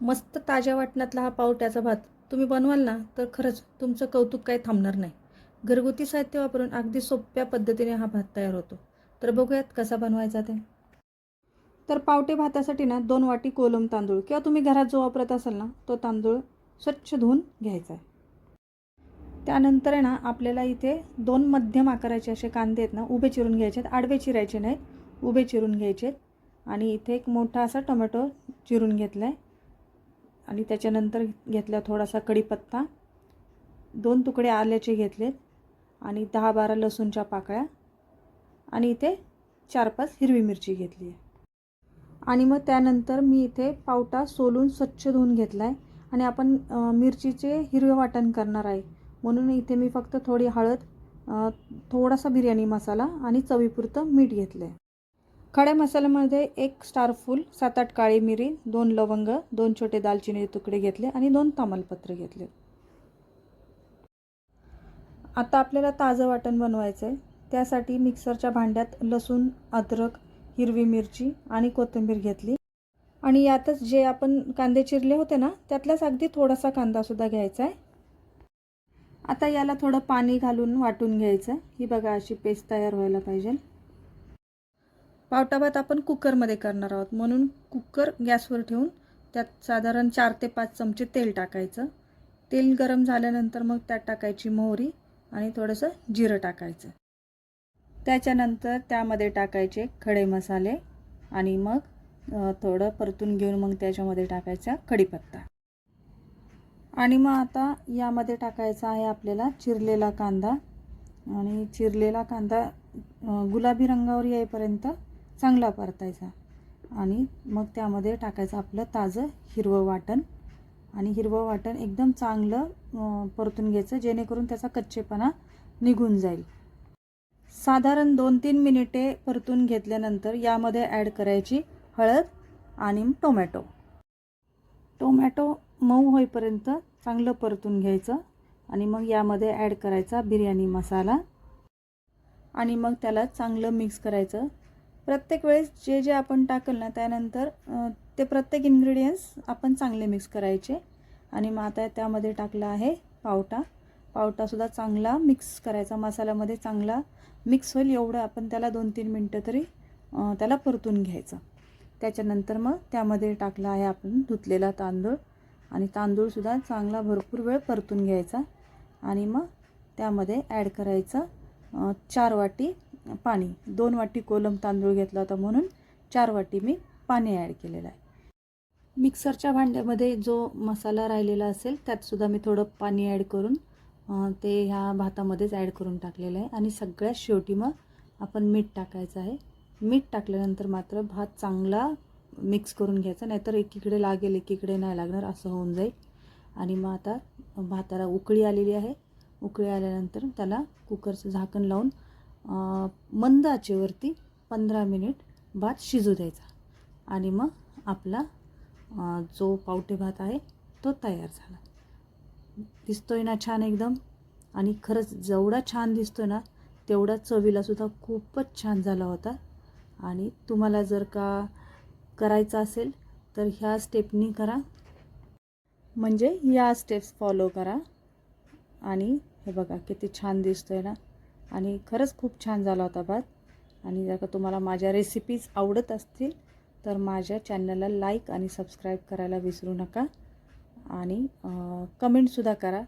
मस्त ताज्या वाटणातला हा पावट्याचा भात तुम्ही बनवाल ना तर खरंच तुमचं कौतुक काही थांबणार नाही. घरगुती साहित्य वापरून अगदी सोप्या पद्धतीने हा भात तयार होतो. तर बघूयात कसा बनवायचा ते. तर पावटे भातासाठी ना दोन वाटी कोलम तांदूळ किंवा तुम्ही घरात जो वापरत असाल ना तो तांदूळ स्वच्छ धुवून घ्यायचा आहे. त्यानंतर आहे ना आपल्याला इथे दोन मध्यम आकाराचे असे कांदे आहेत ना उभे चिरून घ्यायचे आहेत आडवे चिरायचे नाहीत उभे चिरून घ्यायचे आहेत. आणि इथे एक मोठा असा टोमॅटो चिरून घेतला आहे आणि त्याच्यानंतर घेतला थोडासा कढीपत्ता. दोन तुकडे आल्याचे घेतलेत आणि दहा बारा लसूणच्या पाकळ्या. आणि इथे चार पाच हिरवी मिरची घेतली आहे. आणि मग त्यानंतर मी इथे पावटा सोलून स्वच्छ धुवून घेतला आहे आणि आपण मिरचीचे हिरवे वाटण करणार आहे. म्हणून इथे मी फक्त थोडी हळद थोडासा बिर्याणी मसाला आणि चवीपुरतं मीठ घेतलं आहे खड्या मसाल्यामध्ये एक स्टार फूल सात आठ काळी मिरी दोन लवंग दोन छोटे दालचिनीचे तुकडे घेतले आणि दोन तामलपत्र घेतले. आता आपल्याला ताजं वाटण बनवायचं आहे त्यासाठी मिक्सरच्या भांड्यात लसूण अद्रक हिरवी मिरची आणि कोथिंबीर घेतली. आणि यातच जे आपण कांदे चिरले होते ना त्यातलाच अगदी थोडासा कांदासुद्धा घ्यायचा आहे आता याला थोडं पाणी घालून वाटून घ्यायचं ही बघा अशी पेस्ट तयार व्हायला पाहिजे. पावटा भात आपण कुकरमध्ये करणार आहोत. म्हणून कुकर गॅसवर ठेवून त्यात साधारण चार ते पाच चमचे तेल टाकायचं. तेल गरम झाल्यानंतर मग त्यात टाकायची मोहरी आणि थोडंसं जिरं टाकायचं. त्याच्यानंतर त्यामध्ये टाकायचे खडे मसाले आणि मग थोडं परतून घेऊन मग त्याच्यामध्ये टाकायचा कढीपत्ता. आणि मग आता यामध्ये टाकायचा आहे आपल्याला चिरलेला कांदा. आणि चिरलेला कांदा गुलाबी रंगावर येईपर्यंत चांगला परतायचा. आणि मग त्यामध्ये टाकायचं आपलं ताजं हिरवं वाटण. आणि हिरवं वाटण एकदम चांगलं परतून घ्यायचं जेणेकरून त्याचा कच्चेपणा निघून जाईल. साधारण दोन तीन मिनिटे परतून घेतल्यानंतर यामध्ये ॲड करायची हळद आणि टोमॅटो. टोमॅटो मऊ होईपर्यंत चांगलं परतून घ्यायचं आणि मग यामध्ये ॲड करायचा बिर्याणी मसाला. आणि मग त्याला चांगलं मिक्स करायचं. प्रत्येक वेळेस जे जे आपण टाकल ना त्यानंतर ते प्रत्येक इन्ग्रेडियंट्स आपण चांगले मिक्स करायचे. आणि मग आता त्यामध्ये टाकला आहे पावटा. पावटासुद्धा चांगला मिक्स करायचा. मसाल्यामध्ये चांगला मिक्स होईल. एवढं आपण त्याला दोन तीन मिनटं तरी त्याला परतून घ्यायचं. त्याच्यानंतर मग त्यामध्ये टाकला आहे आपण धुतलेला तांदूळ. आणि तांदूळसुद्धा चांगला भरपूर वेळ परतून घ्यायचा. आणि मग त्यामध्ये ॲड करायचं चार वाटी पाणी. दोन वाटी कोलम तांदूळ घेतला होता म्हणून चार वाटी मी पाणी ॲड केलेलं आहे. मिक्सरच्या भांड्यामध्ये जो मसाला राहिलेला असेल त्यातसुद्धा मी थोडं पाणी ॲड करून ते ह्या भातामध्येच ॲड करून टाकलेलं आहे. आणि सगळ्यात शेवटी मग आपण मीठ टाकायचं आहे. मीठ टाकल्यानंतर मात्र भात चांगला मिक्स करून घ्यायचा नाहीतर एकीकडे लागेल एकीकडे नाही लागणार असं होऊन जाईल. आणि मग आता भाताला उकळी आलेली आहे. उकळी आल्यानंतर त्याला कुकरचं झाकण लावून मंद आचेवरती पंधरा मिनिट भात शिजू द्यायचा. आणि मग आपला जो पावटे भात आहे तो तयार झाला. दिसतोय ना छान एकदम? आणि खरंच जेवढा छान दिसतोय ना तेवढा चवीलासुद्धा खूपच छान झाला होता. आणि तुम्हाला जर का करायचं असेल तर ह्या स्टेपनी करा. म्हणजे या स्टेप्स फॉलो करा. आणि हे बघा किती छान दिसतोय ना? आणि खरंच खूप छान झाला होता भात. आणि जर का तुम्हाला माझ्या रेसिपीज आवडत असतील तर माझ्या चॅनलला लाईक आणि सबस्क्राईब करायला विसरू नका. आणि कमेंटसुद्धा करा.